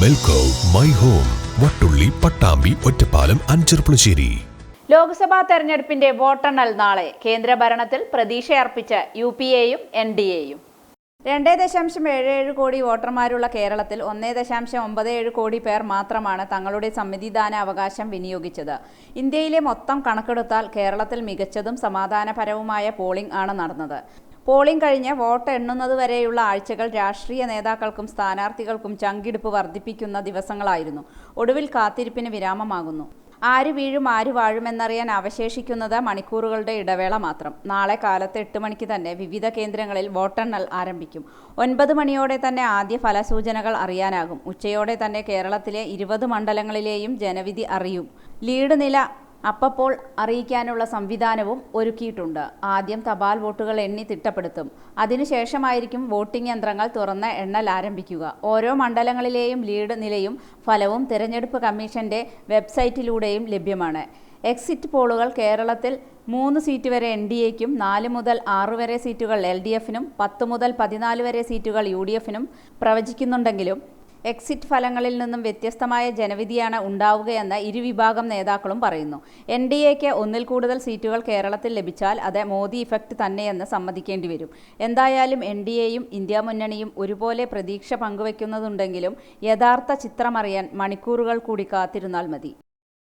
Melco my home Vattulli Pattambi Ottapalam അഞ്ചർപ്പുളശ്ശേരി Lok Sabha തെരഞ്ഞെടുപ്പിന്റെ വോട്ടെണ്ണൽ നാളെ കേന്ദ്ര ഭരണത്തിൽ പ്രതീക്ഷയർപ്പിച്ച യു പി എയും എൻ ഡി എയും. രണ്ടേ ദശാംശം ഏഴ് ഏഴ് കോടി വോട്ടർമാരുള്ള കേരളത്തിൽ ഒന്നേ ദശാംശം ഒമ്പത് ഏഴ് കോടി പേർ മാത്രമാണ് തങ്ങളുടെ സമ്മതിദാന അവകാശം വിനിയോഗിച്ചത്. ഇന്ത്യയിലെ മൊത്തം കണക്കെടുത്താൽ കേരളത്തിൽ മികച്ചതും സമാധാനപരവുമായ പോളിംഗ് ആണ് നടന്നത്. പോളിംഗ് കഴിഞ്ഞ് വോട്ട് എണ്ണുന്നത് വരെയുള്ള ആഴ്ചകൾ രാഷ്ട്രീയ നേതാക്കൾക്കും സ്ഥാനാർത്ഥികൾക്കും ചങ്കിടിപ്പ് വർദ്ധിപ്പിക്കുന്ന ദിവസങ്ങളായിരുന്നു. ഒടുവിൽ കാത്തിരിപ്പിന് വിരാമമാകുന്നു. ആര് വീഴും ആര് വാഴുമെന്നറിയാൻ അവശേഷിക്കുന്നത് മണിക്കൂറുകളുടെ ഇടവേള മാത്രം. നാളെ കാലത്ത് എട്ട് മണിക്ക് തന്നെ വിവിധ കേന്ദ്രങ്ങളിൽ വോട്ടെണ്ണൽ ആരംഭിക്കും. ഒൻപത് മണിയോടെ തന്നെ ആദ്യ ഫലസൂചനകൾ അറിയാനാകും. ഉച്ചയോടെ തന്നെ കേരളത്തിലെ ഇരുപത് മണ്ഡലങ്ങളിലെയും ജനവിധി അറിയും. ലീഡ് നില അപ്പപ്പോൾ അറിയിക്കാനുള്ള സംവിധാനവും ഒരുക്കിയിട്ടുണ്ട്. ആദ്യം തപാൽ വോട്ടുകൾ എണ്ണി തിട്ടപ്പെടുത്തും. അതിനുശേഷമായിരിക്കും വോട്ടിംഗ് യന്ത്രങ്ങൾ തുറന്ന് എണ്ണൽ ആരംഭിക്കുക. ഓരോ മണ്ഡലങ്ങളിലെയും ലീഡ് നിലയും ഫലവും തിരഞ്ഞെടുപ്പ് കമ്മീഷന്റെ വെബ്സൈറ്റിലൂടെയും ലഭ്യമാണ്. എക്സിറ്റ് പോളുകൾ കേരളത്തിൽ മൂന്ന് സീറ്റ് വരെ എൻ ഡി എക്കും നാല് മുതൽ ആറ് വരെ സീറ്റുകൾ എൽ ഡി എഫിനും പത്ത് മുതൽ പതിനാല് വരെ സീറ്റുകൾ യു ഡി എഫിനും പ്രവചിക്കുന്നുണ്ടെങ്കിലും എക്സിറ്റ് ഫലങ്ങളിൽ നിന്നും വ്യത്യസ്തമായ ജനവിധിയാണ് ഉണ്ടാവുകയെന്ന് ഇരുവിഭാഗം നേതാക്കളും പറയുന്നു. എൻ ഡി എക്ക് ഒന്നിൽ കൂടുതൽ സീറ്റുകൾ കേരളത്തിൽ ലഭിച്ചാൽ അത് മോദി ഇഫക്റ്റ് തന്നെയെന്ന് സമ്മതിക്കേണ്ടി വരും. എന്തായാലും എൻ ഡി എയും ഇന്ത്യ മുന്നണിയും ഒരുപോലെ പ്രതീക്ഷ പങ്കുവയ്ക്കുന്നതുണ്ടെങ്കിലും യഥാർത്ഥ ചിത്രമറിയാൻ മണിക്കൂറുകൾ കൂടി കാത്തിരുന്നാൽ മതി.